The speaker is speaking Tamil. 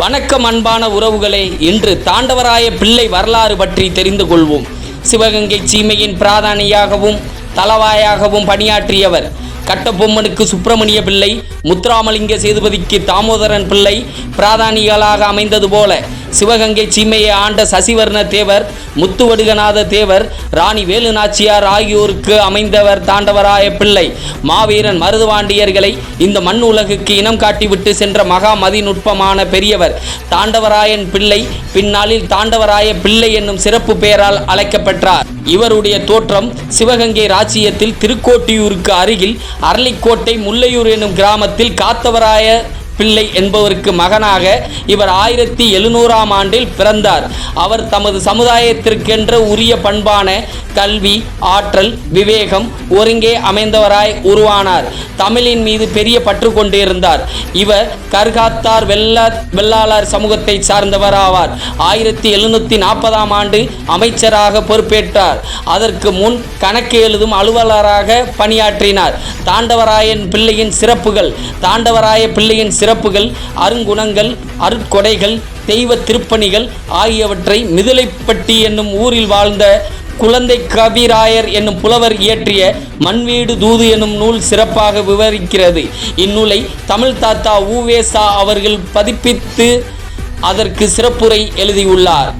வணக்கம் அன்பான உறவுகளே இன்று தாண்டவராய பிள்ளை வரலாறு பற்றி தெரிந்து கொள்வோம். சிவகங்கை சீமையின் பிராதானியாகவும் தலவாயாகவும் பணியாற்றியவர் கட்டபொம்மனுக்கு சுப்பிரமணிய பிள்ளை முத்துராமலிங்க சேதுபதிக்கு தாமோதரன் பிள்ளை பிராதானிகளாக அமைந்தது போல சிவகங்கை சீமையை ஆண்ட சசிவர்ண தேவர் முத்துவடுகநாத தேவர் ராணி வேலுநாச்சியார் ஆகியோருக்கு அமைந்தவர் தாண்டவராய பிள்ளை. மாவீரன் மருதுவாண்டியர்களை இந்த மண் உலகுக்கு இனம் காட்டிவிட்டு சென்ற மகா மதிநுட்பமான பெரியவர் தாண்டவராயன் பிள்ளை பின்னாளில் தாண்டவராய பிள்ளை என்னும் சிறப்பு பெயரால் அழைக்கப்பெற்றார். இவருடைய தோற்றம் சிவகங்கை ராச்சியத்தில் திருக்கோட்டியூருக்கு அருகில் அரளிக்கோட்டை முல்லையூர் என்னும் கிராமத்தில் காத்தவராய பிள்ளை என்பவருக்கு மகனாக இவர் ஆயிரத்தி எழுநூறாம் ஆண்டில் பிறந்தார். அவர் தமது சமுதாயத்திற்கென்ற உரிய பண்பான கல்வி ஆற்றல் விவேகம் ஒருங்கே அமைந்தவராய் உருவானார். தமிழின் மீது பெரிய பற்று கொண்டிருந்தார். இவர் கர்காத்தார் வெள்ளா வெள்ளாளர் சமூகத்தை சார்ந்தவர் ஆவார் ஆயிரத்தி எழுநூற்றி நாற்பதாம் ஆண்டு அமைச்சராக பொறுப்பேற்றார். அதற்கு முன் கணக்கு எழுதும் அலுவலராக பணியாற்றினார். தாண்டவராயன் பிள்ளையின் சிறப்புகள் தாண்டவராய பிள்ளையின் சிறப்புகள் அருங்குணங்கள் அருட்கொடைகள் தெய்வ திருப்பணிகள் ஆகியவற்றை மிதிலைப்பட்டி என்னும் ஊரில் வாழ்ந்த குழந்தை கவிராயர் என்னும் புலவர் இயற்றிய மண்வீடு தூது என்னும் நூல் சிறப்பாக விவரிக்கிறது. இந்நூலை தமிழ் தாத்தா ஊவேசா அவர்கள் பதிப்பித்து அதற்கு சிறப்புரை எழுதியுள்ளார்.